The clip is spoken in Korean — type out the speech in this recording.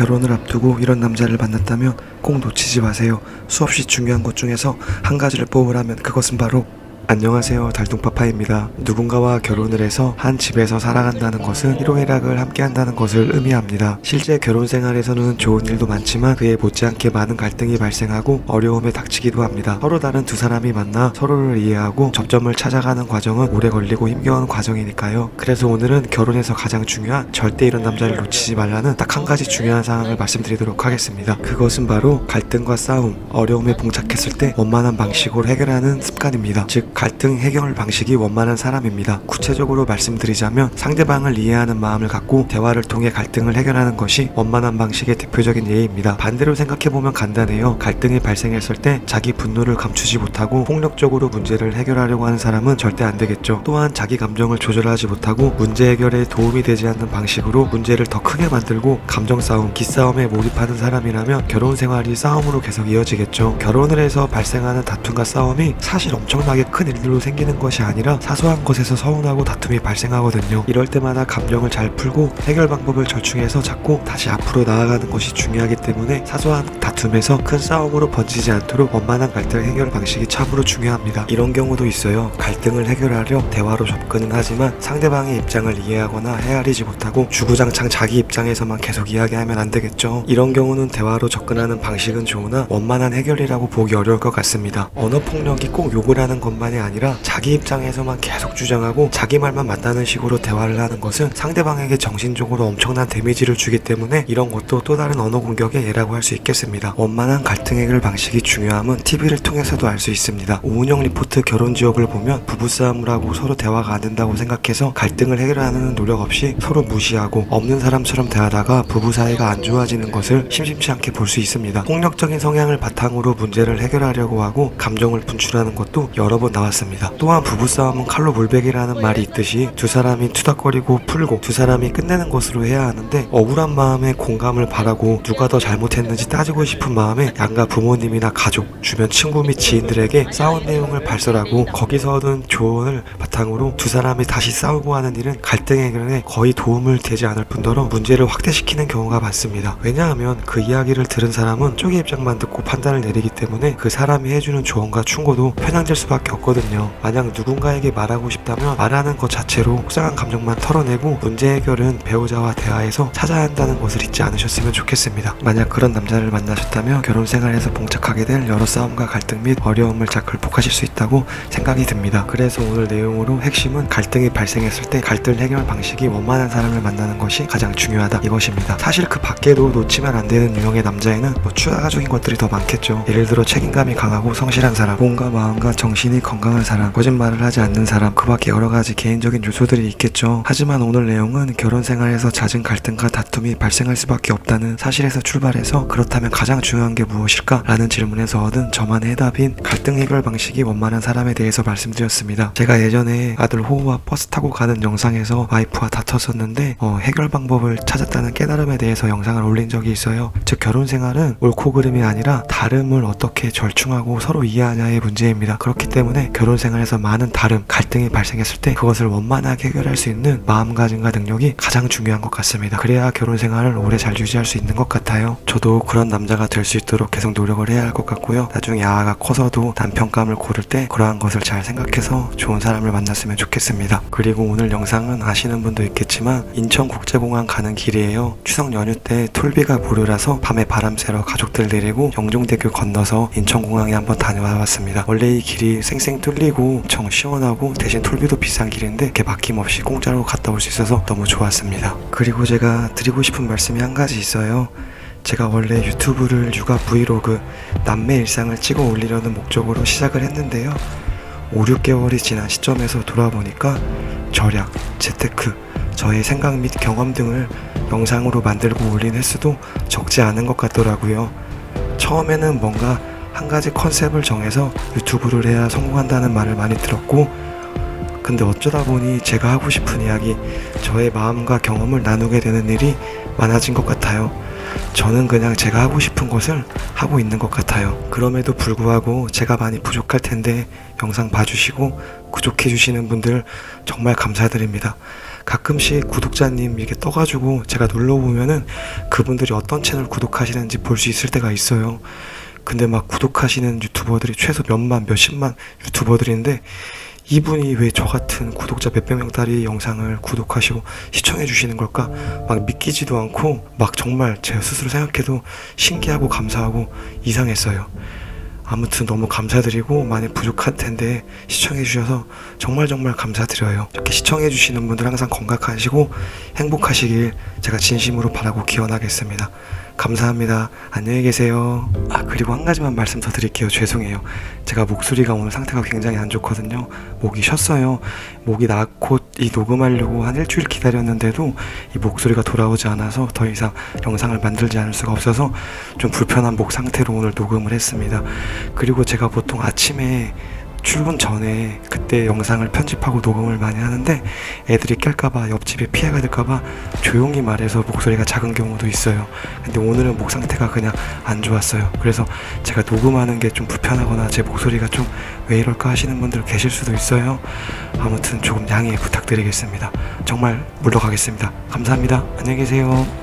결혼을 앞두고 이런 남자를 만났다면 꼭 놓치지 마세요. 수없이 중요한 것 중에서 한 가지를 뽑으라면 그것은 바로 안녕하세요 달동파파입니다. 누군가와 결혼을 해서 한 집에서 살아간다는 것은 희로애락을 함께 한다는 것을 의미합니다. 실제 결혼 생활에서는 좋은 일도 많지만 그에 못지않게 많은 갈등이 발생하고 어려움에 닥치기도 합니다. 서로 다른 두 사람이 만나 서로를 이해하고 접점을 찾아가는 과정은 오래 걸리고 힘겨운 과정이니까요. 그래서 오늘은 결혼에서 가장 중요한 절대 이런 남자를 놓치지 말라는 딱 한 가지 중요한 사항을 말씀드리도록 하겠습니다. 그것은 바로 갈등과 싸움, 어려움에 봉착했을 때 원만한 방식으로 해결하는 습관입니다. 즉 갈등 해결 방식이 원만한 사람입니다. 구체적으로 말씀드리자면 상대방을 이해하는 마음을 갖고 대화를 통해 갈등을 해결하는 것이 원만한 방식의 대표적인 예입니다. 반대로 생각해보면 간단해요. 갈등이 발생했을 때 자기 분노를 감추지 못하고 폭력적으로 문제를 해결하려고 하는 사람은 절대 안 되겠죠. 또한 자기 감정을 조절하지 못하고 문제 해결에 도움이 되지 않는 방식으로 문제를 더 크게 만들고 감정 싸움, 기싸움에 몰입하는 사람이라면 결혼 생활이 싸움으로 계속 이어지겠죠. 결혼을 해서 발생하는 다툼과 싸움이 사실 엄청나게 큰 일들로 생기는 것이 아니라 사소한 것에서 서운하고 다툼이 발생하거든요. 이럴 때마다 감정을 잘 풀고 해결 방법을 절충해서 찾고 다시 앞으로 나아가는 것이 중요하기 때문에 사소한 다툼에서 큰 싸움으로 번지지 않도록 원만한 갈등 해결 방식이 참으로 중요합니다. 이런 경우도 있어요. 갈등을 해결하려 대화로 접근은 하지만 상대방의 입장을 이해하거나 헤아리지 못하고 주구장창 자기 입장에서만 계속 이야기하면 안 되겠죠. 이런 경우는 대화로 접근하는 방식은 좋으나 원만한 해결이라고 보기 어려울 것 같습니다. 언어 폭력이 꼭 욕을 하는 것만 이 아니라 자기 입장에서만 계속 주장하고 자기 말만 맞다는 식으로 대화를 하는 것은 상대방에게 정신적으로 엄청난 데미지를 주기 때문에 이런 것도 또 다른 언어 공격의 예라고 할 수 있겠습니다. 원만한 갈등 해결 방식이 중요함은 TV를 통해서도 알 수 있습니다. 오은영 리포트 결혼 지옥을 보면 부부싸움을 하고 서로 대화가 안 된다고 생각해서 갈등을 해결하는 노력 없이 서로 무시하고 없는 사람처럼 대하다가 부부 사이가 안 좋아지는 것을 심심치 않게 볼 수 있습니다. 폭력적인 성향을 바탕으로 문제를 해결하려고 하고 감정을 분출하는 것도 여러 번 나왔습니다. 또한 부부싸움은 칼로 물베기라는 말이 있듯이 두 사람이 투닥거리고 풀고 두 사람이 끝내는 것으로 해야 하는데 억울한 마음에 공감을 바라고 누가 더 잘못했는지 따지고 싶은 마음에 양가 부모님이나 가족, 주변 친구 및 지인들에게 싸운 내용을 발설하고 거기서 얻은 조언을 바탕으로 두 사람이 다시 싸우고 하는 일은 갈등 해결에 거의 도움을 되지 않을 뿐더러 문제를 확대시키는 경우가 많습니다. 왜냐하면 그 이야기를 들은 사람은 쪽의 입장만 듣고 판단을 내리기 때문에 그 사람이 해주는 조언과 충고도 편향될 수밖에 없 거든요. 만약 누군가에게 말하고 싶다면 말하는 것 자체로 속상한 감정만 털어내고 문제 해결은 배우자와 대화해서 찾아야 한다는 것을 잊지 않으셨으면 좋겠습니다. 만약 그런 남자를 만나셨다면 결혼 생활에서 봉착하게 될 여러 싸움과 갈등 및 어려움을 잘 극복하실 수 있다고 생각이 듭니다. 그래서 오늘 내용으로 핵심은 갈등이 발생했을 때 갈등 해결 방식이 원만한 사람을 만나는 것이 가장 중요하다 이것입니다. 사실 그 밖에도 놓치면 안 되는 유형의 남자에는 뭐 추가적인 것들이 더 많겠죠. 예를 들어 책임감이 강하고 성실한 사람, 몸과 마음과 정신이 건강 한 사람, 거짓말을 하지 않는 사람, 그 밖에 여러 가지 개인적인 요소들이 있겠죠. 하지만 오늘 내용은 결혼 생활에서 잦은 갈등과 다툼이 발생할 수밖에 없다는 사실에서 출발해서 그렇다면 가장 중요한 게 무엇일까? 라는 질문에서 얻은 저만의 해답인 갈등 해결 방식이 원만한 사람에 대해서 말씀드렸습니다. 제가 예전에 아들 호우와 버스 타고 가는 영상에서 와이프와 다퉜었는데 어, 해결 방법을 찾았다는 깨달음에 대해서 영상을 올린 적이 있어요. 즉 결혼 생활은 옳고 그름이 아니라 다름을 어떻게 절충하고 서로 이해하냐의 문제입니다. 그렇기 때문에 결혼 생활에서 많은 다름, 갈등이 발생했을 때 그것을 원만하게 해결할 수 있는 마음가짐과 능력이 가장 중요한 것 같습니다. 그래야 결혼 생활을 오래 잘 유지할 수 있는 것 같아요. 저도 그런 남자가 될 수 있도록 계속 노력을 해야 할 것 같고요. 나중에 아가 커서도 남편감을 고를 때 그러한 것을 잘 생각해서 좋은 사람을 만났으면 좋겠습니다. 그리고 오늘 영상은 아시는 분도 있겠지만 인천국제공항 가는 길이에요. 추석 연휴 때 톨비가 무료라서 밤에 바람 쐬러 가족들 데리고 영종대교 건너서 인천공항에 한번 다녀와 봤습니다. 원래 이 길이 쌩쌩 뚫리고 엄청 시원하고 대신 톨비도 비싼 길인데 이렇게 막힘없이 공짜로 갔다 올 수 있어서 너무 좋았습니다. 그리고 제가 드리고 싶은 말씀이 한 가지 있어요. 제가 원래 유튜브를 육아 브이로그 남매 일상을 찍어 올리려는 목적으로 시작을 했는데요. 5, 6개월이 지난 시점에서 돌아보니까 절약, 재테크, 저의 생각 및 경험 등을 영상으로 만들고 올린 횟수도 적지 않은 것 같더라고요. 처음에는 뭔가 한 가지 컨셉을 정해서 유튜브를 해야 성공한다는 말을 많이 들었고, 근데 어쩌다 보니 제가 하고 싶은 이야기, 저의 마음과 경험을 나누게 되는 일이 많아진 것 같아요. 저는 그냥 제가 하고 싶은 것을 하고 있는 것 같아요. 그럼에도 불구하고 제가 많이 부족할 텐데 영상 봐주시고 구독해주시는 분들 정말 감사드립니다. 가끔씩 구독자님 이렇게 떠가지고 제가 눌러보면은 그분들이 어떤 채널 구독하시는지 볼 수 있을 때가 있어요. 근데 막 구독하시는 유튜버들이 최소 몇만, 몇십만 유튜버들인데 이분이 왜 저 같은 구독자 몇백 명짜리 영상을 구독하시고 시청해 주시는 걸까? 막 믿기지도 않고 막 정말 제가 스스로 생각해도 신기하고 감사하고 이상했어요. 아무튼 너무 감사드리고 많이 부족할 텐데 시청해 주셔서 정말 정말 감사드려요. 이렇게 시청해 주시는 분들 항상 건강하시고 행복하시길 제가 진심으로 바라고 기원하겠습니다. 감사합니다. 안녕히 계세요. 아 그리고 한 가지만 말씀 더 드릴게요. 죄송해요. 제가 목소리가 오늘 상태가 굉장히 안 좋거든요. 목이 쉬었어요. 목이 나고 이 녹음하려고 한 일주일 기다렸는데도 이 목소리가 돌아오지 않아서 더 이상 영상을 만들지 않을 수가 없어서 좀 불편한 목 상태로 오늘 녹음을 했습니다. 그리고 제가 보통 아침에 출근 전에 그때 영상을 편집하고 녹음을 많이 하는데 애들이 깰까봐 옆집에 피해가 될까봐 조용히 말해서 목소리가 작은 경우도 있어요. 근데 오늘은 목 상태가 그냥 안 좋았어요. 그래서 제가 녹음하는 게 좀 불편하거나 제 목소리가 좀 왜 이럴까 하시는 분들 계실 수도 있어요. 아무튼 조금 양해 부탁드리겠습니다. 정말 물러가겠습니다. 감사합니다. 안녕히 계세요.